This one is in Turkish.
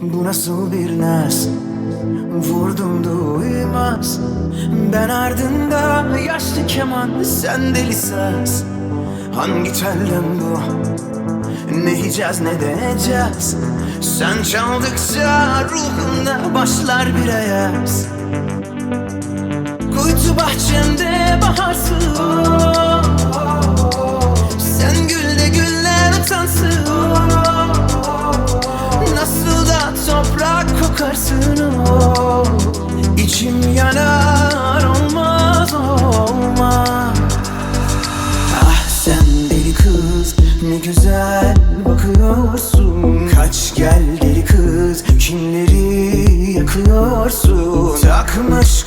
Bu nasıl bir naz? Vurdum duymaz. Ben ardında yaşlı keman Sen deli saz. Hangi telden bu? Ne yiyeceğiz ne deneyeceğiz Sen çaldıkça ruhumda başlar bir ayaz. Kuytu bahçemde toprak kokarsın o İçim yanar olmaz olmaz. Ah sen deli kız ne güzel bakıyorsun. Kaç gel deli kız kimleri yakıyorsun? Takmış